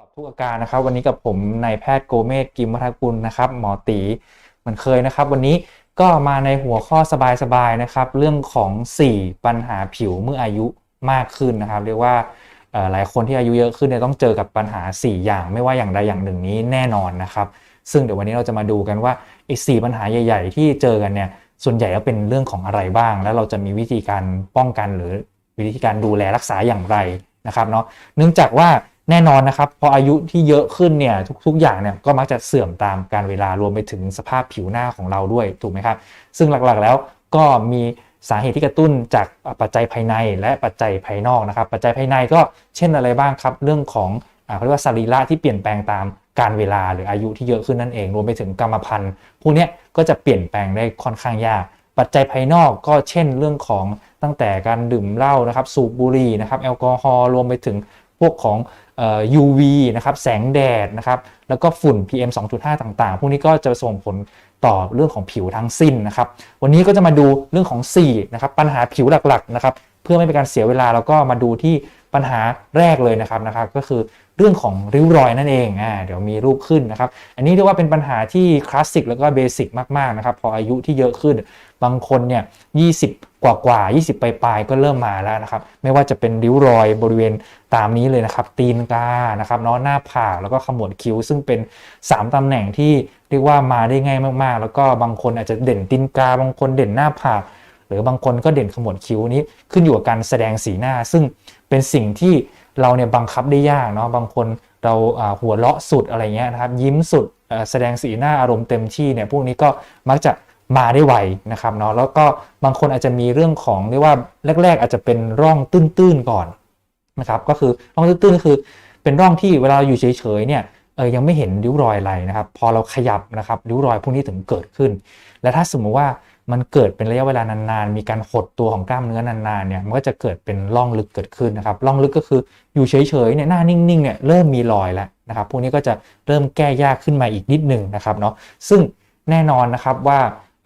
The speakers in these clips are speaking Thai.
ตอบทุกอาการนะครับ วันนี้กับผมนายแพทย์โกเมศกิมวัฒกุลนะครับ หมอตีเหมือนเคยนะครับ วันนี้ก็มาในหัวข้อสบายๆนะครับ เรื่องของ 4 ปัญหาผิวเมื่ออายุมากขึ้นนะครับ เรียกว่าหลายคนที่อายุเยอะขึ้นเนี่ยต้องเจอกับปัญหา 4 อย่างไม่ว่าอย่างใดอย่างหนึ่งนี้แน่นอนนะครับ ซึ่งเดี๋ยววันนี้เราจะมาดูกันว่าไอ้สปัญหาใหญ่ ๆ ที่เจอกันเนี่ยส่วนใหญ่ก็เป็นเรื่องของอะไรบ้าง แล้วเราจะมีวิธีการป้องกันหรือวิธีการดูแลรักษาอย่างไรนะครับเนาะเนื่องจากว่า แน่นอนนะครับ พออายุที่เยอะขึ้นเนี่ยทุกๆ อย่างเนี่ยก็มักจะเสื่อมตามการเวลารวมไปถึงสภาพผิวหน้าของเราด้วยถูกไหมครับ ซึ่งหลักๆแล้วก็มีสาเหตุที่กระตุ้นจากปัจจัยภายในและปัจจัยภายนอกนะครับ ปัจจัยภายในก็เช่นอะไรบ้างครับ เรื่องของเขาเรียกว่าสรีระที่เปลี่ยนแปลงตามการเวลาหรืออายุที่เยอะขึ้นนั่นเอง รวมไปถึงกรรมพันธุ์พวกนี้ก็จะเปลี่ยนแปลงได้ค่อนข้างยาก ปัจจัยภายนอกก็เช่นเรื่องของตั้งแต่การดื่มเหล้านะครับ สูบบุหรี่นะครับ แอลกอฮอล์รวมไปถึงพวกของ UV นะครับแสงแดดนะครับแล้วก็ฝุ่น PM 2.5 ต่างๆ พวกนี้ก็จะส่งผลต่อเรื่องของผิวทั้งสิ้นนะครับ วันนี้ก็จะมาดูเรื่องของ4นะครับปัญหาผิวหลักๆนะครับเพื่อไม่เป็นการเสียเวลาเราก็มาดูที่ปัญหาแรกเลยนะครับนะครับ ก็คือเรื่องของริ้วรอยนั่นเองอ่าเดี๋ยวมีรูปขึ้นนะครับ อันนี้เรียกว่าเป็นปัญหาที่คลาสสิกแล้วก็เบสิกมากๆนะครับ พออายุที่เยอะขึ้น บางคนเนี่ย20กว่ากว่า20 ปลายๆก็เริ่มมาแล้วนะครับ ไม่ว่าจะเป็นริ้วรอยบริเวณตามนี้เลยนะครับ ตีนกานะครับเนาะหน้าผากแล้วก็ขมวดคิ้ว ซึ่งเป็น 3ตำแหน่งที่เรียกว่ามาได้ง่ายมากๆ แล้วก็บางคนอาจจะเด่นตีนกา บางคนเด่นหน้าผากหรือบางคนก็เด่นขมวดคิ้วนี้ขึ้นอยู่กับการแสดงสีหน้า ซึ่งเป็นสิ่งที่เราเนี่ยบังคับได้ยากเนาะบางคนเราหัวเราะสุดอะไรเงี้ยนะครับยิ้มสุดแสดงสีหน้าอารมณ์เต็มที่เนี่ยพวกนี้ก็มักจะ มาได้ไวนะครับเนาะแล้วก็บางคนอาจจะมีเรื่องของเรียกว่าแรก ๆ อาจจะเป็นร่องตื้นๆก่อนนะครับก็คือร่องตื้นๆก็คือเป็นร่องที่เวลาอยู่เฉยๆเนี่ยเออยังไม่เห็นริ้วรอยอะไรนะครับ พอเราขยับนะครับริ้วรอยพวกนี้ถึงเกิดขึ้น และถ้าสมมุติว่ามันเกิดเป็นระยะเวลานานๆ มีการหดตัวของกล้ามเนื้อนานๆเนี่ยมันก็จะเกิดเป็นร่องลึกเกิดขึ้นนะครับร่องลึกก็คืออยู่เฉยๆเนี่ยหน้านิ่งๆเนี่ยเริ่มมีรอยแล้วนะครับพวกนี้ก็จะเริ่มแก้ยากขึ้นมาอีกนิดหนึ่งนะครับเนาะซึ่งแน่นอนนะครับว่า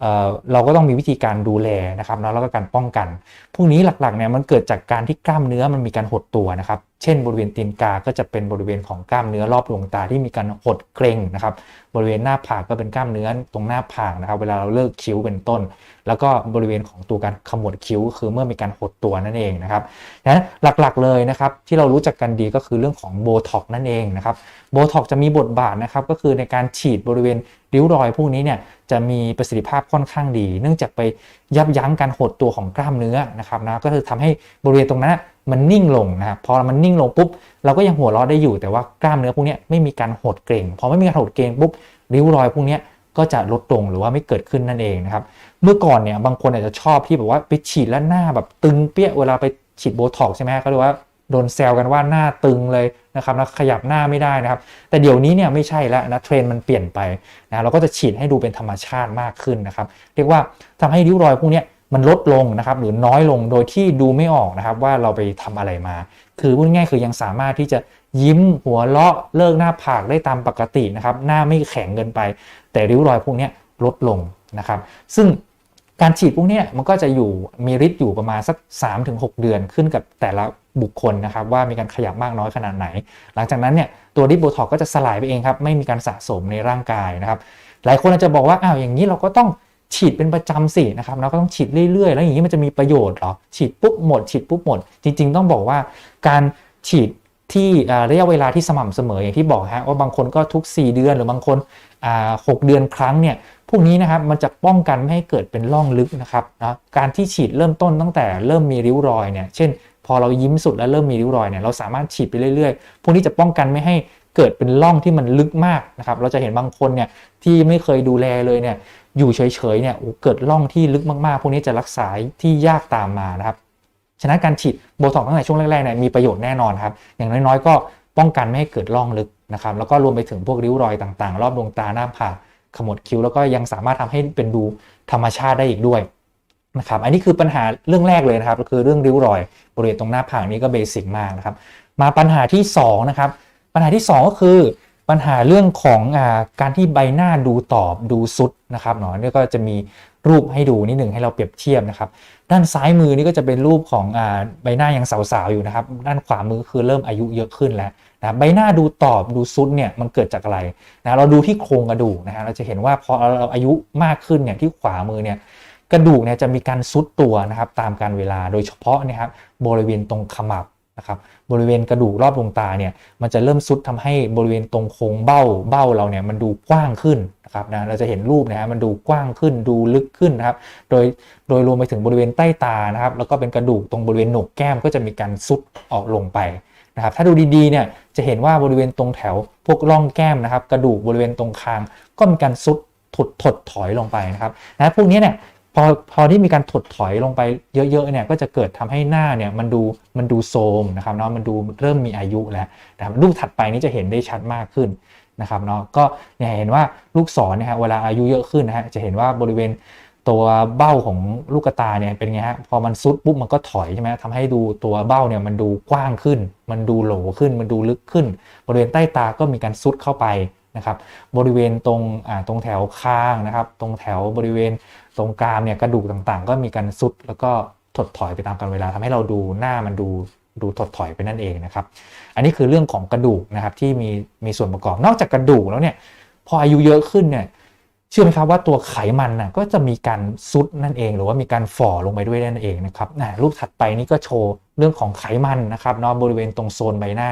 เเราก็ต้องมีวิธีการดูแลนะครับแล้วก็การป้องกัน พวกนี้หลักๆเนี่ยมันเกิดจากการที่กล้ามเนื้อมันมีการหดตัวนะครับ เช่น บริเวณตีนกา ก็จะเป็นบริเวณของกล้ามเนื้อรอบดวงตาที่มีการหดเกร็งนะครับ บริเวณหน้าผากก็เป็นกล้ามเนื้อตรงหน้าผากนะครับ เวลาเราเลิกคิ้วเป็นต้น แล้วก็บริเวณของตัวการขมวดคิ้ว คือเมื่อมีการหดตัวนั่นเองนะครับนั้นหลักๆเลยนะครับที่เรารู้จักกันดีก็คือเรื่องของโบท็อกนั่นเองนะครับ โบท็อกจะมีบทบาทนะครับก็คือในการฉีดบริเวณริ้วรอยพวกนี้เนี่ยจะมีประสิทธิภาพค่อนข้างดี เนื่องจากไปยับยั้งการหดตัวของกล้ามเนื้อนะครับนะก็คือทำให้บริเวณตรงนั้น มันนิ่งลงนะครับพอมันนิ่งลงปุ๊บเราก็ยังหัวเราะได้อยู่แต่ว่ากล้ามเนื้อพวกนี้ไม่มีการหดเกร็งพอไม่มีการหดเกร็งปุ๊บริ้วรอยพวกนี้ก็จะลดลงหรือว่าไม่เกิดขึ้นนั่นเองนะครับเมื่อก่อนเนี่ยบางคนอาจจะชอบที่แบบว่าไปฉีดแล้วหน้าแบบตึงเปี้ยเวลาไปฉีดโบท็อกใช่ไหมเขาเรียกว่าโดนแซวกันว่าหน้าตึงเลยนะครับแล้วขยับหน้าไม่ได้นะครับ แต่เดี๋ยวนี้เนี่ยไม่ใช่แล้วนะเทรนมันเปลี่ยนไปนะเราก็จะฉีดให้ดูเป็นธรรมชาติมากขึ้นนะครับ เรียกว่าทำให้ริ้วรอยพวกนี้มันลดลงนะครับหรือน้อยลงโดยที่ดูไม่ออกนะครับว่าเราไปทำอะไรมา คือพูดง่ายคือยังสามารถที่จะยิ้มหัวเราะเลิกหน้าผากได้ตามปกตินะครับหน้าไม่แข็งเกินไป แต่ริ้วรอยพวกนี้ลดลงนะครับ ซึ่งการฉีดพวกนี้มันก็จะอยู่มีฤทธิ์อยู่ประมาณสัก 3-6 เดือนขึ้นกับแต่ละบุคคลนะครับว่ามีการขยับมากน้อยขนาดไหน หลังจากนั้นเนี่ยตัวดิบโบท็อกก็จะสลายไปเองครับไม่มีการสะสมในร่างกายนะครับหลายคนอาจจะบอกว่าอ้าวอย่างนี้เราก็ต้อง ฉีดเป็นประจำสินะครับเราก็ต้องฉีดเรื่อยๆ แล้วอย่างนี้มันจะมีประโยชน์หรอ ฉีดปุ๊บหมด ฉีดปุ๊บหมด จริง ๆ ต้องบอกว่าการฉีดที่ระยะเวลาที่สม่ำเสมออย่างที่บอกฮะว่าบางคนก็ทุก 4 เดือนหรือบางคนหกเดือนครั้งเนี่ยพวกนี้นะครับมันจะป้องกันไม่ให้เกิดเป็นร่องลึกนะครับนะการที่ฉีดเริ่มต้นตั้งแต่เริ่มมีริ้วรอยเนี่ยเช่น พอเรายิ้มสุดแล้วเริ่มมีริ้วรอยเนี่ยเราสามารถฉีดไปเรื่อยๆ พวกนี้จะป้องกันไม่ให้เกิดเป็นร่องที่มันลึกมากนะครับเราจะเห็นบางคนเนี่ยที่ไม่เคยดูแลเลยเนี่ย อยู่เฉยๆเนี่ยเกิดร่องที่ลึกมากๆ พวกนี้จะรักษาที่ยากตามมานะครับ ฉะนั้นการฉีดโบท็อกตั้งแต่ช่วงแรกๆเนี่ยมีประโยชน์แน่นอนครับ อย่างน้อยๆ ก็ป้องกันไม่ให้เกิดร่องลึกนะครับ แล้วก็รวมไปถึงพวกริ้วรอยต่างๆ รอบดวงตาหน้าผากขมวดคิ้ว แล้วก็ยังสามารถทำให้เป็นดูธรรมชาติได้อีกด้วยนะครับ อันนี้คือปัญหาเรื่องแรกเลยนะครับ ก็คือเรื่องริ้วรอยบริเวณตรงหน้าผากนี้ก็เบสิกมากนะครับ มาปัญหาที่2นะครับ ปัญหาที่ 2 ก็คือ ปัญหาเรื่องของอาการที่ใบหน้าดูตอบดูซุดนะครับเนาะนี่ก็จะมีรูปให้ดูนิดหนึ่งให้เราเปรียบเทียบนะครับ ด้านซ้ายมือนี่ก็จะเป็นรูปของอใบหน้ายังสาวๆอยู่นะครับ ด้านขวามือคือเริ่มอายุเยอะขึ้นแล้วนะใบหน้าดูตอบดูซุดเนี่ยมันเกิดจากอะไรนะเราดูที่โครงกระดูกนะฮะเราจะเห็นว่าพอเราอายุมากขึ้นเนี่ยที่ขวามือเนี่ยกระดูกเนี่ยจะมีการซุดตัวนะครับตามการเวลาโดยเฉพาะนะครับบริเวณตรงขมับ นะครับบริเวณกระดูกรอบดวงตาเนี่ยมันจะเริ่มซุดทำให้บริเวณตรงโค้งเบ้าเบ้าเราเนี่ยมันดูกว้างขึ้นนะครับนะเราจะเห็นรูปนะฮะมันดูกว้างขึ้นดูลึกขึ้นนะครับโดยโดยรวมไปถึงบริเวณใต้ตานะครับแล้วก็เป็นกระดูกตรงบริเวณโหนกแก้มก็จะมีการซุดออกลงไปนะครับถ้าดูดีๆเนี่ยจะเห็นว่าบริเวณตรงแถวพวกร่องแก้มนะครับกระดูกบริเวณตรงคางก็มีการซุดถดถดถอยลงไปนะครับนะพวกนี้เนี่ย พอพอที่มีการถดถอยลงไปเยอะๆเนี่ยก็จะเกิดทำให้หน้าเนี่ยมันดูมันดูโทรมนะครับเนาะมันดูเริ่มมีอายุแล้วนะครับรูปถัดไปนี้จะเห็นได้ชัดมากขึ้นนะครับเนาะก็เนี่ยเห็นว่าลูกศรนะฮะเวลาอายุเยอะขึ้นนะฮะจะเห็นว่าบริเวณตัวเบ้าของลูกตาเนี่ยเป็นไงฮะพอมันซุดปุ๊บมันก็ถอยใช่ไหมทำให้ดูตัวเบ้าเนี่ยมันดูกว้างขึ้น มันดูโหลขึ้น มันดูลึกขึ้น บริเวณใต้ตาก็มีการซุดเข้าไป นะครับบริเวณตรงตรงแถวข้างนะครับ ตรงแถวบริเวณตรงกรามเนี่ยกระดูกต่างๆ ก็มีการซุดแล้วก็ถดถอยไปตามกาลเวลาทำให้เราดูหน้ามันดูดูถดถอยไปนั่นเองนะครับ อันนี้คือเรื่องของกระดูกนะครับที่มีมีส่วนประกอบนอกจากกระดูกแล้วเนี่ยพออายุเยอะขึ้นเนี่ยเชื่อไหมครับว่าตัวไขมันนะก็จะมีการซุดนั่นเอง หรือว่ามีการฝ่อลงไปด้วยนั่นเองนะครับรูปถัดไปนี่ก็โชว์เรื่องของไขมันนะครับนาะบริเวณตรงโซนใบหน้า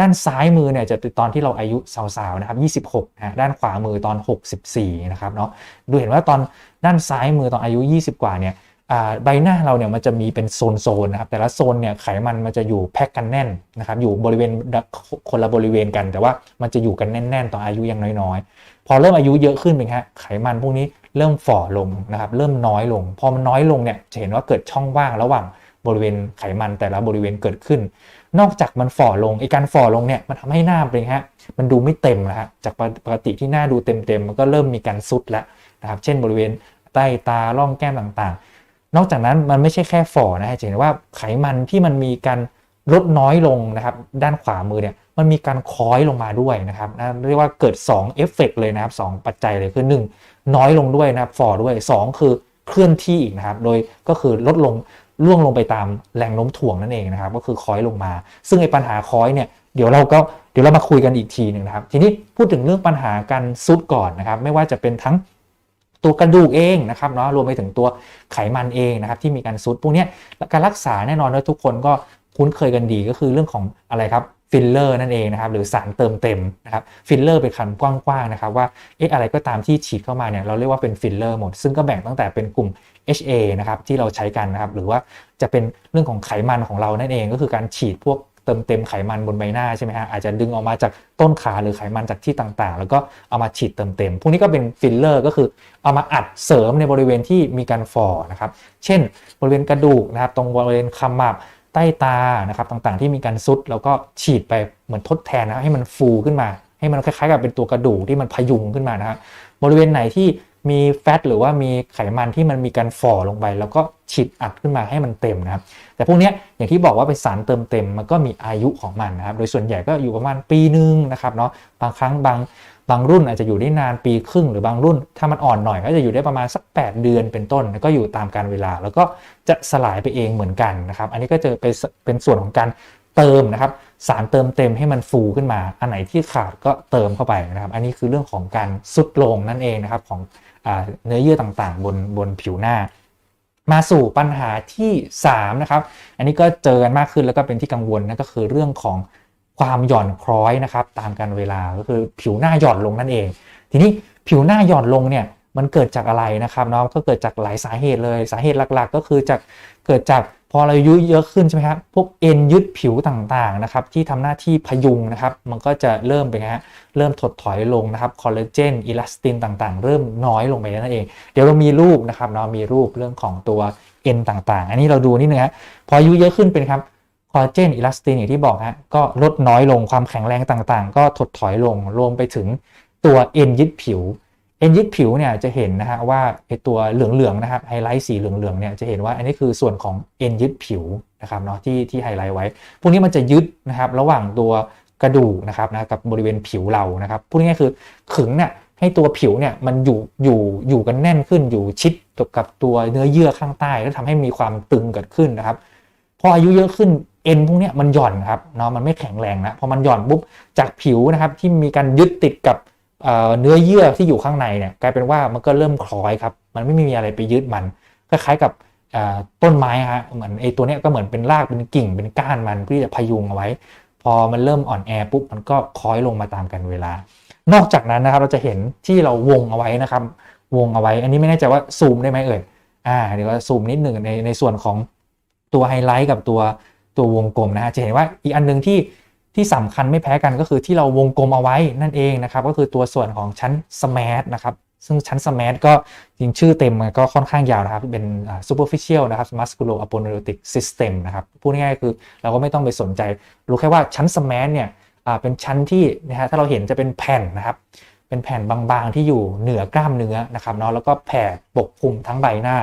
ด้านซ้ายมือเนี่ยจะตอนที่เราอายุสาวๆนะครับ26นะด้านขวามือตอน 64นะครับเนาะดูเห็นว่าตอนด้านซ้ายมือตอนอายุ 20 กว่าเนี่ยใบหน้าเราเนี่ยมันจะมีเป็นโซนๆนะครับแต่ละโซนเนี่ยไขมันมันจะอยู่แพ็กกันแน่นนะครับอยู่บริเวณคนละบริเวณกัน แต่ว่ามันจะอยู่กันแน่นๆตอนอายุยังน้อยๆ พอเริ่มอายุเยอะขึ้นเป็นฮะไขมันพวกนี้เริ่มฝ่อลงนะครับเริ่มน้อยลง พอมันน้อยลงเนี่ยจะเห็นว่าเกิดช่องว่างระหว่าง บริเวณไขมันแต่ละบริเวณเกิดขึ้น นอกจากมันฝ่อลงไอการฝ่อลงเนี่ยมันทำให้หน้าเป็นฮะมันดูไม่เต็มนะฮะจากปกติที่หน้าดูเต็มๆมันก็เริ่มมีการซุดแล้วนะครับเช่นบริเวณใต้ตาร่องแก้มต่างๆ นอกจากนั้นมันไม่ใช่แค่ฝ่อนะฮะจะเห็นว่าไขมันที่มันมีการลดน้อยลงนะครับด้านขวามือเนี่ยมันมีการคล้อยลงมาด้วยนะครับนะเรียกว่าเกิด2เอฟเฟกเลยนะครับ 2 ปัจจัยเลยคือ 1 น้อยลงด้วยนะครับฝ่อด้วย 2 คือเคลื่อนที่อีกนะครับ โดยก็คือลดลง ล่วงลงไปตามแรงโน้มถ่วงนั่นเองนะครับ ก็คือคอยลงมา ซึ่งไอ้ปัญหาคอยเนี่ยเดี๋ยวเราก็เดี๋ยวเรามาคุยกันอีกทีหนึ่งนะครับ ทีนี้พูดถึงเรื่องปัญหาการซุดก่อนนะครับ ไม่ว่าจะเป็นทั้งตัวกระดูกเองนะครับเนาะรวมไปถึงตัวไขมันเองนะครับ ที่มีการซุดพวกนี้การรักษาแน่นอนว่าทุกคนก็คุ้นเคยกันดีก็คือเรื่องของอะไรครับฟิลเลอร์นั่นเองนะครับหรือสารเติมเต็มนะครับฟิลเลอร์เป็นคำกว้างๆนะครับว่าเอ๊ะอะไรก็ตามที่ฉีดเข้ามาเนี่ยเราเรียกว่าเป็นฟิลเลอร์หมด ซึ่งก็แบ่งตั้งแต่เป็นกลุ่ม HA นะครับที่เราใช้กันนะครับหรือว่าจะเป็นเรื่องของไขมันของเรานั่นเอง ก็คือการฉีดพวกเติมเต็มไขมันบนใบหน้าใช่ไหมฮะอาจจะดึงออกมาจากต้นขาหรือไขมันจากที่ต่างๆ แล้วก็เอามาฉีดเติมเต็ม พวกนี้ก็เป็นฟิลเลอร์ก็คือเอามาอัดเสริมในบริเวณที่มีการฝ่อนะครับเช่น บริเวณกระดูกนะครับตรงบริเวณขมับใต้ตานะครับต่างๆ ที่มีการซุดแล้วก็ฉีดไปเหมือนทดแทนนะให้มันฟูขึ้นมา ให้มันคล้ายๆกับเป็นตัวกระดูกที่มันพยุงขึ้นมานะครับบริเวณไหนที่ มีแฟตหรือว่ามีไขมันที่มันมีการฝ่อลงไป แล้วก็ฉีดอัดขึ้นมาให้มันเต็มนะครับ แต่พวกนี้อย่างที่บอกว่าเป็นสารเติมเต็มมันก็มีอายุของมันนะครับ โดยส่วนใหญ่ก็อยู่ประมาณปีนึงนะครับเนาะบางครั้งบางบางรุ่นอาจจะอยู่ได้นานปีครึ่งหรือบางรุ่น ถ้ามันอ่อนหน่อยก็จะอยู่ได้ประมาณสัก 8 เดือนเป็นต้นก็อยู่ตามการเวลา แล้วก็จะสลายไปเองเหมือนกันนะครับ อันนี้ก็จะเป็นเป็นส่วนของการเติมนะครับสารเติมเต็มให้มันฟูขึ้นมา อันไหนที่ขาดก็เติมเข้าไปนะครับ อันนี้คือเรื่องของการสุดลงนั่นเองนะครับของ เนื้อเยื่อต่างๆ บนบนผิวหน้า มาสู่ปัญหาที่3นะครับอันนี้ก็เจอกันมากขึ้นแล้วก็เป็นที่กังวลนั่นก็คือเรื่องของความหย่อนคล้อยนะครับ ตามการเวลาก็คือผิวหน้าหย่อนลงนั่นเอง ทีนี้ผิวหน้าหย่อนลงเนี่ย มันเกิดจากอะไรนะครับเนาะก็เกิดจากหลายสาเหตุเลย สาเหตุหลักๆ ก็คือจากเกิดจากพอเราอายุเยอะขึ้นใช่ไหมครับพวกเอ็นยึดผิวต่างๆนะครับที่ทำหน้าที่พยุงนะครับ มันก็จะเริ่มเป็นไงฮะเริ่มถดถอยลงนะครับคอลลาเจนอิลาสตินต่างๆ เริ่มน้อยลงไปนั่นเอง เดี๋ยวเรามีรูปนะครับเนาะมีรูปเรื่องของตัวเอ็นต่างๆ อันนี้เราดูนิดนึงฮะพออายุเยอะขึ้นเป็นครับคอลลาเจนอิลาสตินอย่างที่บอกฮะก็ลดน้อยลงความแข็งแรงต่างๆ ก็ถดถอยลงรวมไปถึงตัวเอ็นยึดผิว เอ็นยึดผิวเนี่ยจะเห็นนะฮะว่าไอตัวเหลืองๆนะครับไฮไลท์สีเหลืองๆเนี่ยจะเห็นว่าอันนี้คือส่วนของเอ็นยึดผิวนะครับเนาะที่ที่ไฮไลท์ไว้ พวกนี้มันจะยึดนะครับระหว่างตัวกระดูกนะครับนะกับบริเวณผิวเรานะครับพูดง่ายๆคือขึงเนี่ยให้ตัวผิวเนี่ยมันอยู่อยู่อยู่กันแน่นขึ้นอยู่ชิดกับตัวเนื้อเยื่อข้างใต้ แล้วทำให้มีความตึงเกิดขึ้นนะครับพออายุเยอะขึ้นเอ็นพวกนี้มันหย่อนครับเนาะมันไม่แข็งแรงนะพอมันหย่อนปุ๊บจากผิวนะครับที่มีการยึดติดกับ เเนื้อเยื่อที่อยู่ข้างในเนี่ยกลายเป็นว่ามันก็เริ่มคล้อยครับ มันไม่มีอะไรไปยึดมัน คล้ายๆกับต้นไม้ฮะเหมือนไอ้ตัวเนี้ยก็เหมือนเป็นรากเป็นกิ่งเป็นก้านมันเพื่อจะพยุงเอาไว้ พอมันเริ่มอ่อนแอปุ๊บมันก็คล้อยลงมาตามกันเวลา นอกจากนั้นนะครับเราจะเห็นที่เราวงเอาไว้นะครับ วงเอาไว้ อันนี้ไม่แน่ใจว่าซูมได้ไหมเอ่ยอ่าเดี๋ยวซูมนิดหนึ่งในในส่วนของตัวไฮไลท์กับตัวตัววงกลมนะฮะจะเห็นว่าอีกอันหนึงที่ ที่สำคัญไม่แพ้กันก็คือที่เราวงกลมเอาไว้นั่นเองนะครับ ก็คือตัวส่วนของชั้นสมาร์ทนะครับ ซึ่งชั้นสมาร์ทก็จริงชื่อเต็มมันก็ค่อนข้างยาวนะครับ เป็น superficial นะครับ musculo aponeurotic system นะครับ พูดง่ายๆคือเราก็ไม่ต้องไปสนใจ รู้แค่ว่าชั้นสมาร์ทเนี่ยเป็นชั้นที่นะฮะถ้าเราเห็นจะเป็นแผ่นนะครับ เป็นแผ่นบางๆที่อยู่เหนือกล้ามเนื้อนะครับเนาะแล้วก็แผ่ปกคลุมทั้งใบหน้า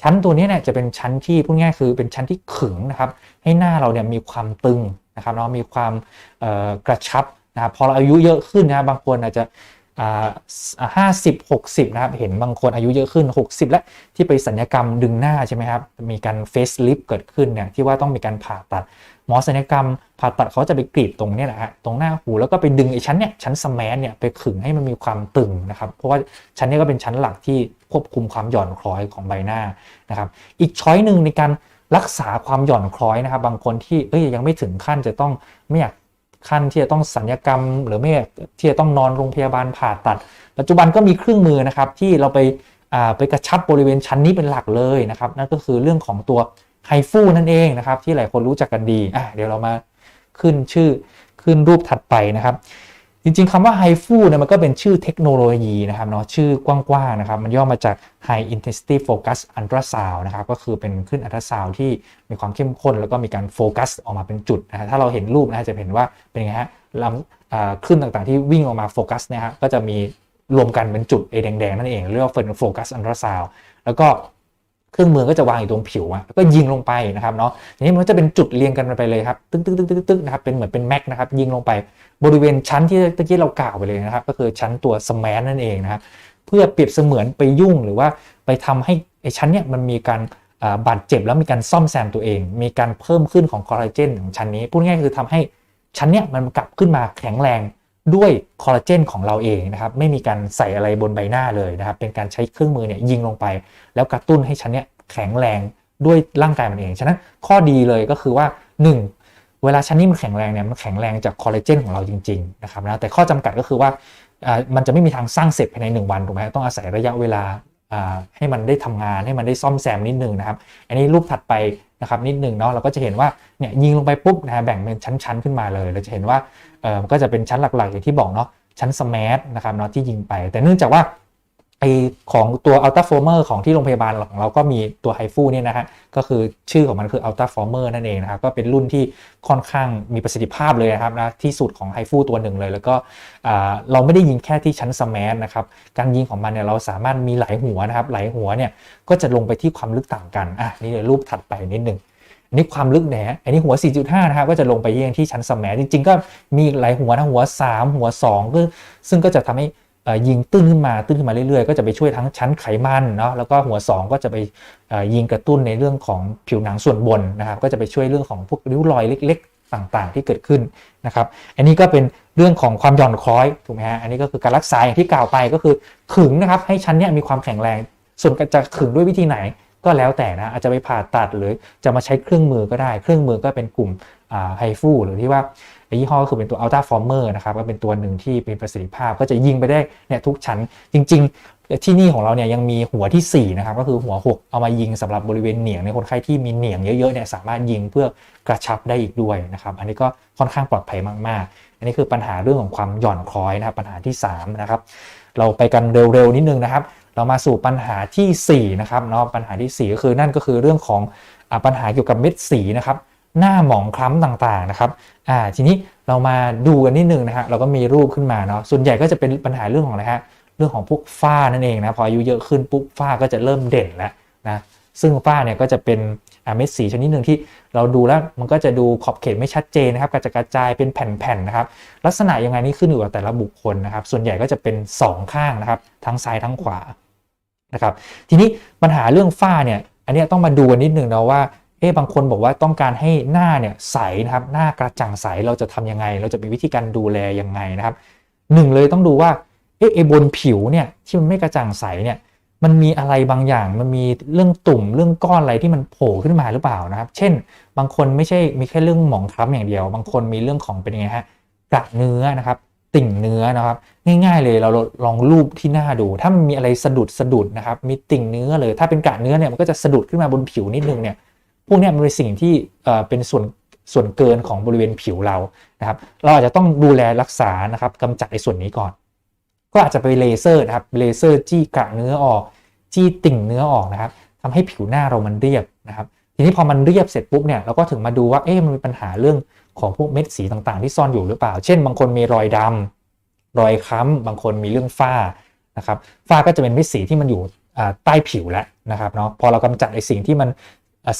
ชั้นตัวนี้เนี่ยจะเป็นชั้นที่พูดง่ายๆคือเป็นชั้นที่ขึงนะครับ ให้หน้าเราเนี่ยมีความตึง นะครับเนาะมีความกระชับนะครับพอเราอายุเยอะขึ้นนะครับบางคนอาจจะห้าสิบหกสิบนะครับ เห็นบางคนอายุเยอะขึ้น 60 แล้วที่ไปสัญญกรรมดึงหน้าใช่ไหมครับ มีการเฟซลิฟเกิดขึ้นเนี่ยที่ว่าต้องมีการผ่าตัด หมอศัลยกรรมผ่าตัดเขาจะไปกรีดตรงนี้แหละฮะตรงหน้าหูแล้วก็ไปดึงไอ้ชั้นเนี่ยชั้นสแมนเนี่ยไปขึงให้มันมีความตึงนะครับ เพราะว่าชั้นนี้ก็เป็นชั้นหลักที่ควบคุมความหย่อนคล้อยของใบหน้านะครับ อีกช้อยหนึ่งในการ รักษาความหย่อนคล้อยนะครับ บางคนที่เอ้ยยังไม่ถึงขั้นจะต้องไม่อยากขั้นที่จะต้องสัญญกรรม หรือไม่อยากที่จะต้องนอนโรงพยาบาลผ่าตัด ปัจจุบันก็มีเครื่องมือนะครับ ที่เราไปอ่าไปกระชับบริเวณชั้นนี้เป็นหลักเลยนะครับ นั่นก็คือเรื่องของตัวไฮฟูนั่นเองนะครับ ที่หลายคนรู้จักกันดีอะเดี๋ยวเรามาขึ้นชื่อขึ้นรูปถัดไปนะครับ จริงๆคำว่าไฮฟูเนี่ยมันก็เป็นชื่อเทคโนโลยีนะครับเนาะชื่อกว้างๆนะครับ มันย่อมาจาก High Intensity Focus Ultrasound นะครับก็คือเป็นคลื่นอัลตราซาวที่มีความเข้มข้น แล้วก็มีการโฟกัสออกมาเป็นจุดนะฮะถ้าเราเห็นรูปนะฮะจะเห็นว่าเป็นไงฮะลำคลื่นต่างๆที่วิ่งออกมาโฟกัสนี่ยฮะก็จะมีรวมกันเป็นจุดไอแดงๆ นั่นเอง เรียกว่าเป็นโฟกัสอัลตราซาวแล้วก็ เครื่องมือก็จะวางอยู่ตรงผิวอะแล้วก็ยิงลงไปนะครับเนาะทีนี้มันจะเป็นจุดเรียงกันไปเลยครับตึ๊กตึ๊กตึ๊กตึ๊กตึ๊กนะครับเป็นเหมือนเป็นแม็กนะครับยิงลงไปบริเวณชั้นที่ตะกี้เรากล่าวไปเลยนะครับ ก็คือชั้นตัวสแมนนั่นเองนะครับเพื่อเปรียบเสมือนไปยุ่งหรือว่าไปทำให้ไอ้ชั้นเนี้ยมันมีการบาดเจ็บแล้วมีการซ่อมแซมตัวเอง มีการเพิ่มขึ้นของคอลลาเจนของชั้นนี้พูดง่ายๆคือทำให้ชั้นเนี้ยมันกลับขึ้นมาแข็งแรง ด้วยคอลลาเจนของเราเองนะครับไม่มีการใส่อะไรบนใบหน้าเลยนะครับเป็นการใช้เครื่องมือเนี่ยยิงลงไป แล้วกระตุ้นให้ชั้นเนี้ยแข็งแรงด้วยร่างกายมันเอง ฉะนั้นข้อดีเลยก็คือว่า 1 เวลาชั้นนี้มันแข็งแรงเนี่ยมันแข็งแรงจากคอลลาเจนของเราจริงๆนะครับนะแต่ข้อจำกัดก็คือว่ามันจะไม่มีทางสร้างเสร็จภายใน 1 วันถูกไหมต้องอาศัยระยะเวลา ให้มันได้ทำงานให้มันได้ซ่อมแซมนิดนึงนะครับ อันนี้รูปถัดไปนะครับนิดนึงเนาะเราก็จะเห็นว่าเนี่ยยิงลงไปปุ๊บนะฮะแบ่งเป็นชั้นๆขึ้นมาเลย เราจะเห็นว่าเออก็จะเป็นชั้นหลักๆอย่างที่บอกเนาะชั้นสมาร์ทนะครับเนาะที่ยิงไป แต่เนื่องจากว่า ไอของตัว Ultra Former ของที่โรงพยาบาลของเราก็มีตัวไฮฟูเนี่ยนะฮะก็คือชื่อของมันคือ Ultra Former นั่นเองนะครับก็เป็นรุ่นที่ค่อนข้างมีประสิทธิภาพเลยนะครับนะที่สุดของไฮฟูตัวหนึ่งเลย แล้วก็เราไม่ได้ยิงแค่ที่ชั้นสมาร์ทนะครับการยิงของมันเนี่ยเราสามารถมีหลายหัวนะครับหลายหัวเนี่ยก็จะลงไปที่ความลึกต่างกันอะนี่เลยรูปถัดไปนิดนึงอันนี้ความลึกแหนอันนี้หัว 4.5 นะครับก็จะลงไปยี่ยงที่ชั้นสแมร์ทจริง ๆ ก็มีหลายหัวนะหัว 3 หัว2ก็ซึ่งก็จะทำให้ ยิงตื้นขึ้นมาตื้นขึ้นมาเรื่อยๆ ก็จะไปช่วยทั้งชั้นไขมันเนาะแล้วก็หัว 2 ก็จะไปยิงกระตุ้นในเรื่องของผิวหนังส่วนบนนะครับก็จะไปช่วยเรื่องของพวกริ้วรอยเล็ก ๆ ต่างๆ ที่เกิดขึ้นนะครับอันนี้ก็เป็นเรื่องของความหย่อนคล้อยถูกไหมฮะอันนี้ก็คือการรักษาอย่างที่กล่าวไปก็คือขึงนะครับให้ชั้นเนี้ยมีความแข็งแรง ส่วนจะขึงด้วยวิธีไหนก็แล้วแต่นะอาจจะไปผ่าตัดหรือจะมาใช้เครื่องมือก็ได้ เครื่องมือก็เป็นกลุ่มไฮฟูหรือที่ว่า ยี่ห้อก็คือเป็นตัว Ultra Former นะครับก็เป็นตัวหนึ่งที่เป็นประสิทธิภาพก็จะยิงไปได้เนี่ยทุกชั้นจริง ๆ ที่นี่ของเราเนี่ยยังมีหัวที่4นะครับก็คือหัว 6 เอามายิงสำหรับบริเวณเหนียงในคนไข้ที่มีเหนียงเยอะๆเนี่ยสามารถยิงเพื่อกระชับได้อีกด้วยนะครับอันนี้ก็ค่อนข้างปลอดภัยมากๆ อันนี้คือปัญหาเรื่องของความหย่อนคล้อยนะครับปัญหาที่3นะครับเราไปกันเร็วๆนิดนึงนะครับเรามาสู่ปัญหาทีสี่4นะครับเนาะปัญหาทีสี่ 4 ก็คือนั่นก็คือเรื่องของอปัญหาเกี่ยวกับเม็ดสีนะครับ หน้าหมองคล้ำต่างๆนะครับอ่าทีนี้เรามาดูกันนิดนึงนะฮะเราก็มีรูปขึ้นมาเนาะส่วนใหญ่ก็จะเป็นปัญหาเรื่องของอะไรฮะเรื่องของพวกฝ้านั่นเองนะพออายุเยอะขึ้นปุ๊บฝ้าก็จะเริ่มเด่นแล้วนะซึ่งฝ้าเนี่ยก็จะเป็นเม็ดสีชนิดหนึ่งที่เราดูแล้วมันก็จะดูขอบเขตไม่ชัดเจนนะครับกระจกระจายเป็นแผ่นๆนะครับ ลักษณะยังไงนี่ขึ้นอยู่กับแต่ละบุคคลนะครับ ส่วนใหญ่ก็จะเป็น 2 ข้างนะครับทั้งซ้ายทั้งขวานะครับ ทีนี้ปัญหาเรื่องฝ้าเนี่ย อันนี้ต้องมาดูกันนิดนึงนะว่า เอ๊บางคนบอกว่าต้องการให้หน้าเนี่ยใสนะครับหน้ากระจ่างใสเราจะทำยังไง เราจะมีวิธีการดูแลยังไงนะครับหนึ่งเลยต้องดูว่าเอ๊ะบนผิวเนี่ยที่มันไม่กระจ่างใสเนี่ยมันมีอะไรบางอย่างมันมีเรื่องตุ่มเรื่องก้อนอะไรที่มันโผล่ขึ้นมาหรือเปล่านะครับ เช่น บางคนไม่ใช่มีแค่เรื่องหมองคล้ำอย่างเดียว บางคนมีเรื่องของเป็นยังไงฮะกระเนื้อนะครับ ติ่งเนื้อนะครับ ง่ายๆเลยเราลองรูปที่หน้าดู ถ้ามันมีอะไรสะดุดสะดุดนะครับ มีติ่งเนื้อเลยถ้าเป็นกระเนื้อเนี่ยมันก็จะสะดุดขึ้นมาบนผิวนิดนึงเนี่ย พวกนี้มันเป็นสิ่งที่เป็นส่วนส่วนเกินของบริเวณผิวเรานะครับ เราอาจจะต้องดูแลรักษานะครับกำจัดในส่วนนี้ก่อน ก็อาจจะไปเลเซอร์นะครับเลเซอร์จี้กระเนื้อออก จี้ติ่งเนื้อออกนะครับทำให้ผิวหน้าเรามันเรียบนะครับ ทีนี้พอมันเรียบเสร็จปุ๊บเนี่ยเราก็ถึงมาดูว่าเอ๊ะมันมีปัญหาเรื่องของพวกเม็ดสีต่างๆ ที่ซ่อนอยู่หรือเปล่า เช่น บางคนมีรอยดำรอยค้ำบางคนมีเรื่องฝ้านะครับฝ้าก็จะเป็นเม็ดสีที่มันอยู่ใต้ผิวแล้วนะครับเนาะพอเรากำจัดไอสิ่งที่มัน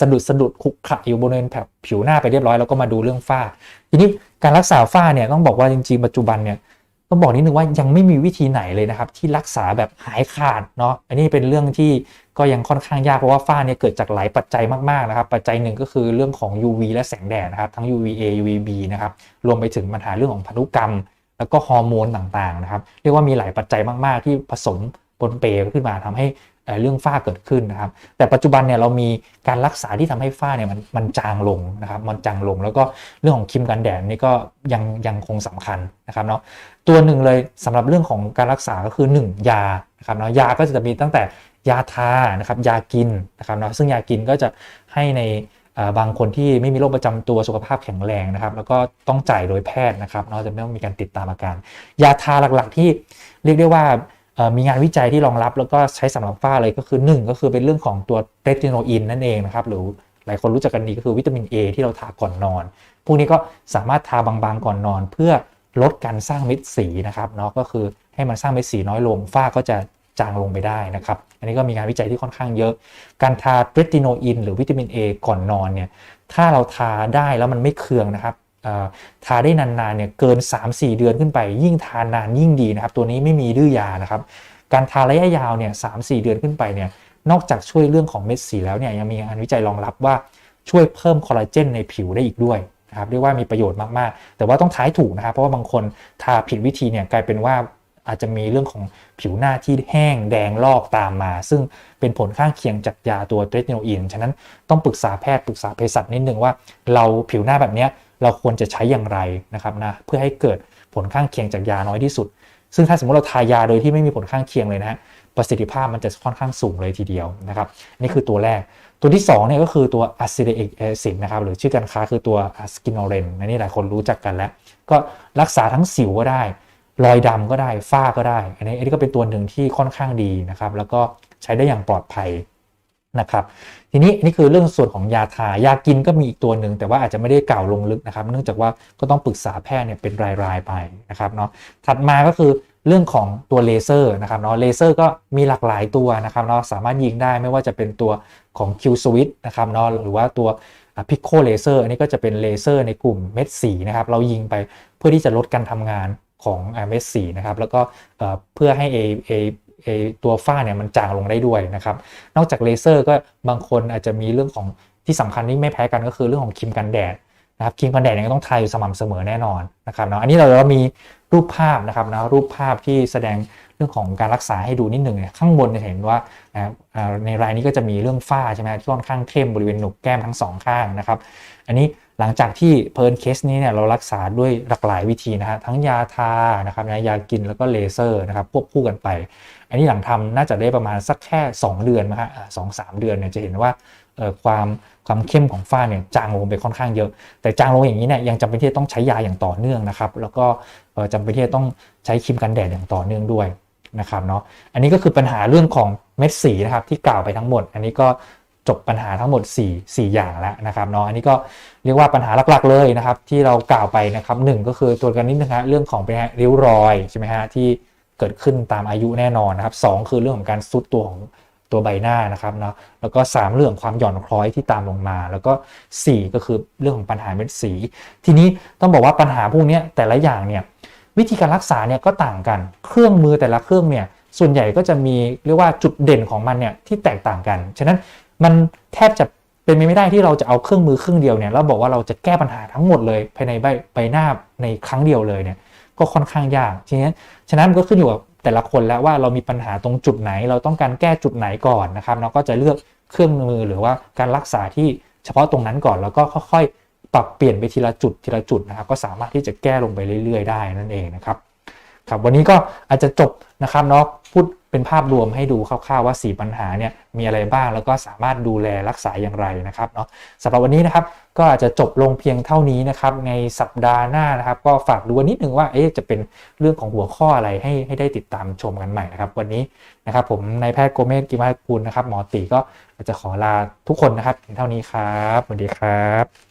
สะดุดสะดุดคุกขะอยู่บริเวณแผผิวหน้าไปเรียบร้อยแล้วก็มาดูเรื่องฝ้า ทีนี้การรักษาฝ้าเนี่ยต้องบอกว่าจริงๆปัจจุบันเนี่ยต้องบอกนิดนึงว่ายังไม่มีวิธีไหนเลยนะครับ ที่รักษาแบบหายขาดเนาะอันนี้เป็นเรื่องที่ก็ยังค่อนข้างยากเพราะว่าฝ้าเนี่ยเกิดจากหลายปัจจัยมากๆนะครับ ปัจจัยหนึ่งก็คือเรื่องของ UV และแสงแดดนะครับทั้ง UVA UVB นะครับรวมไปถึงปัญหาเรื่องของพันธุกรรม แล้วก็ฮอร์โมนต่างๆนะครับ เรียกว่ามีหลายปัจจัยมากๆ ที่ผสมปนเปขึ้นมาทำให้ เรื่องฝ้าเกิดขึ้นนะครับ แต่ปัจจุบันเนี่ยเรามีการรักษาที่ทำให้ฝ้าเนี่ยมันมันจางลงนะครับมันจางลง แล้วก็เรื่องของครีมกันแดดนี่ก็ยังยังคงสำคัญนะครับเนาะตัวหนึ่งเลยสำหรับเรื่องของการรักษาก็คือ 1 ยานะครับเนาะยาก็จะมีตั้งแต่ยาทานะครับยากินนะครับเนาะซึ่งยากินก็จะให้ในบางคนที่ไม่มีโรคประจำตัวสุขภาพแข็งแรงนะครับ แล้วก็ต้องจ่ายโดยแพทย์นะครับเนาะจะไม่ต้องมีการติดตามอาการ ยาทาหลักๆที่เรียกได้ว่า มีงานวิจัยที่รองรับแล้วก็ใช้สำหรับฝ้าเลยก็คือ 1 ก็คือเป็นเรื่องของตัวเรติโนอินนั่นเองนะครับหรือหลายคนรู้จักกันดีก็คือวิตามิน A ที่เราทาก่อนนอน พวกนี้ก็สามารถทาบางๆก่อนนอน เพื่อลดการสร้างเม็ดสีนะครับเนาะก็คือให้มันสร้างเม็ดสีน้อยลงฝ้าก็จะจางลงไปได้นะครับ อันนี้ก็มีงานวิจัยที่ค่อนข้างเยอะ การทาเรติโนอินหรือวิตามิน A ก่อนนอนเนี่ยถ้าเราทาได้แล้วมันไม่เคืองนะครับ ทาได้นานๆเนี่ยเกิน 3-4 เดือนขึ้นไป ยิ่งทานนานยิ่งดีนะครับ ตัวนี้ไม่มีดื้อยานะครับ การทาระยะยาวเนี่ยสามเดือนขึ้นไปเนี่ยนอกจากช่วยเรื่องของเม็ดสีแล้วเนี่ยยังมีงานวิจัยรองรับว่าช่วยเพิ่มคอลลาเจนในผิวได้อีกด้วยนะครับเรียกว่ามีประโยชน์มากๆ แต่ว่าต้องท้ายถูกนะครับ เพราะว่าบางคนทาผิดวิธีเนี่ยกลายเป็นว่าอาจจะมีเรื่องของผิวหน้าที่แห้งแดงลอกตามมา ซึ่งเป็นผลข้างเคียงจากยาตัวเทรตโนอินฉะนั้นต้องปรึกษาแพทย์ปรึกษาเภสัชนิดนึงว่า เราผิวหน้าแบบเนี้ย เราควรจะใช้อย่างไรนะครับนะเพื่อให้เกิดผลข้างเคียงจากยาน้อยที่สุด ซึ่งถ้าสมมติเราทายาโดยที่ไม่มีผลข้างเคียงเลยนะฮะประสิทธิภาพมันจะค่อนข้างสูงเลยทีเดียวนะครับนี่คือตัวแรกตัวที่2เนี่ยก็คือตัวอะซิเดอิกแอซิดนะครับหรือชื่อการค้าคือตัวอะสกินอเรนนนี้หลายคนรู้จักกันแล้ว ก็รักษาทั้งสิวก็ได้ รอยดำก็ได้ฝ้าก็ได้อันนี้อันนี้ก็เป็นตัวหนึ่งที่ค่อนข้างดีนะครับแล้วก็ใช้ได้อย่างปลอดภัย นะครับทีนี้นี่คือเรื่องส่วนของยาทายากินก็มีอีกตัวหนึ่งแต่ว่าอาจจะไม่ได้กล่าวลงลึกนะครับ เนื่องจากว่าก็ต้องปรึกษาแพทย์เนี่ยเป็นรายๆไปนะครับเนาะถัดมาก็คือเรื่องของตัวเลเซอร์นะครับเนาะเลเซอร์ก็มีหลากหลายตัวนะครับเนาะสามารถยิงได้ไม่ว่าจะเป็นตัวของ Q Switch นะครับเนาะหรือว่าตัวพิโคเลเซอร์อันนี้ก็จะเป็นเลเซอร์ในกลุ่มเม็ดสีนะครับเรายิงไปเพื่อที่จะลดการทำงานของเม็ดสีนะครับแล้วก็เพื่อให้ a ตัวฝ้าเนี่ยมันจางลงได้ด้วยนะครับ นอกจากเลเซอร์ก็บางคนอาจจะมีเรื่องของที่สำคัญที่ไม่แพ้กันก็คือเรื่องของครีมกันแดดนะครับครีมกันแดดเนี่ยต้องทาอยู่สม่ำเสมอแน่นอนนะครับเนาะอันนี้เราเรามีรูปภาพนะครับนะรูปภาพที่แสดง รื่องของการรักษาให้ดูนิดหนึ่งเนี่ยข้างบนจะเห็นว่าในรายนี้ก็จะมีเรื่องฝ้าใช่ไหมที่ค่อนข้างเข้มบริเวณหนุกแก้มทั้งสองข้างนะครับ อันนี้หลังจากที่เพลินเคสนี้เนี่ยเรารักษาด้วยหลากหลายวิธีนะฮะทั้งยาทานะครับนะยากินแล้วก็เลเซอร์นะครับควบคู่กันไป อันนี้หลังทำน่าจะได้ประมาณสักแค่ 2 เดือนนะฮะสองสามเดือนเนี่ยจะเห็นว่าความความเข้มของฝ้าเนี่ยจางลงไปค่อนข้างเยอะ แต่จางลงอย่างนี้เนี่ยยังจำเป็นที่จะต้องใช้ยาอย่างต่อเนื่องนะครับ แล้วก็จำเป็นที่จะต้องใช้ครีมกันแดดอย่างต่อเนื่องด้วย นะครับเนาะอันนี้ก็คือปัญหาเรื่องของเม็ดสีนะครับที่กล่าวไปทั้งหมด อันนี้ก็จบปัญหาทั้งหมด 4 4 อย่างแล้วนะครับเนาะอันนี้ก็เรียกว่าปัญหาหลักๆเลยนะครับ ที่เรากล่าวไปนะครับหก็คือตัวกันนิดนึงฮะเรื่องของเป็นริ้วรอยใช่ไหมฮะที่เกิดขึ้นตามอายุแน่นอนนะครับสคือเรื่องของการซุดตัวของตัวใบหน้านะครับเนาะแล้วก็ 3 เรื่องความหย่อนคล้อยที่ตามลงมา แล้วก็ 4 ก็คือเรื่องของปัญหาเม็ดสี ทีนี้ต้องบอกว่าปัญหาพวกนี้แต่ละอย่างเนี่ย วิธีการรักษาเนี่ยก็ต่างกัน เครื่องมือแต่ละเครื่องเนี่ยส่วนใหญ่ก็จะมีเรียกว่าจุดเด่นของมันเนี่ยที่แตกต่างกัน ฉะนั้นมันแทบจะเป็นไปไม่ได้ที่เราจะเอาเครื่องมือเครื่องเดียวเนี่ยแล้วบอกว่าเราจะแก้ปัญหาทั้งหมดเลยภายในใบใบหน้าในครั้งเดียวเลยเนี่ยก็ค่อนข้างยากทีนี้ฉะนั้นมันก็ขึ้นอยู่กับแต่ละคนแล้วว่าเรามีปัญหาตรงจุดไหน เราต้องการแก้จุดไหนก่อนนะครับเราก็จะเลือกเครื่องมือหรือว่าการรักษาที่เฉพาะตรงนั้นก่อนแล้วก็ค่อยๆ ปรับเปลี่ยนไปทีละจุดทีละจุดนะครับ ก็สามารถที่จะแก้ลงไปเรื่อย ๆ ได้นั่นเองนะครับครับวันนี้ก็อาจจะจบนะครับเนาะพูดเป็นภาพรวมให้ดูคร่าวๆว่า 4 ปัญหาเนี่ยมีอะไรบ้างแล้วก็สามารถดูแลรักษาอย่างไรนะครับเนาะสำหรับวันนี้นะครับก็อาจจะจบลงเพียงเท่านี้นะครับในสัปดาห์หน้านะครับ ก็ฝากดูนิดนึงว่าเอ๊ะจะเป็นเรื่องของหัวข้ออะไรให้ให้ได้ติดตามชมกันใหม่นะครับ วันนี้นะครับผมนายแพทย์โกเมศกิมากุลนะครับหมอตีก็อาจจะขอลาทุกคนนะครับเพียงเท่านี้ครับสวัสดีครับ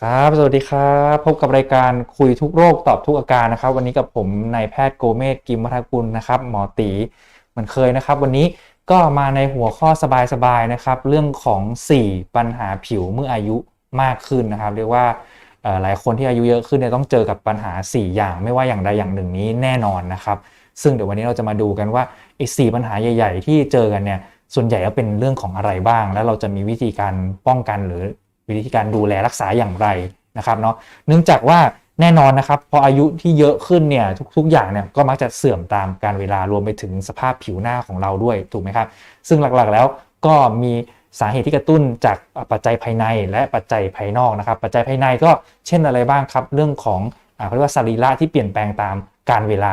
ครับ สวัสดีครับ พบกับรายการคุยทุกโรคตอบทุกอาการนะครับ วันนี้กับผมนายแพทย์โกเมศกิมวัฒกุลนะครับ หมอตีเหมือนเคยนะครับ วันนี้ก็มาในหัวข้อสบายๆนะครับ เรื่องของ 4 ปัญหาผิวเมื่ออายุมากขึ้นนะครับ เรียกว่าหลายคนที่อายุเยอะขึ้นเนี่ยต้องเจอกับปัญหา 4 อย่างไม่ว่าอย่างใดอย่างหนึ่งนี้แน่นอนนะครับ ซึ่งเดี๋ยววันนี้เราจะมาดูกันว่าไอ้สปัญหาใหญ่ ๆ ที่เจอกันเนี่ยส่วนใหญ่แล้วเป็นเรื่องของอะไรบ้าง แล้วเราจะมีวิธีการป้องกันหรือ วิธีการดูแลรักษาอย่างไรนะครับเนาะเนื่องจากว่าแน่นอนนะครับพออายุที่เยอะขึ้นเนี่ยทุกๆอย่างเนี่ยก็มักจะเสื่อมตามการเวลารวมไปถึงสภาพผิวหน้าของเราด้วยถูกไหมครับ ซึ่งหลักๆแล้วก็มีสาเหตุที่กระตุ้นจากปัจจัยภายในและปัจจัยภายนอกนะครับ ปัจจัยภายในก็เช่นอะไรบ้างครับ เรื่องของอ่าเขาเรียกว่าสรีระที่เปลี่ยนแปลงตามการเวลา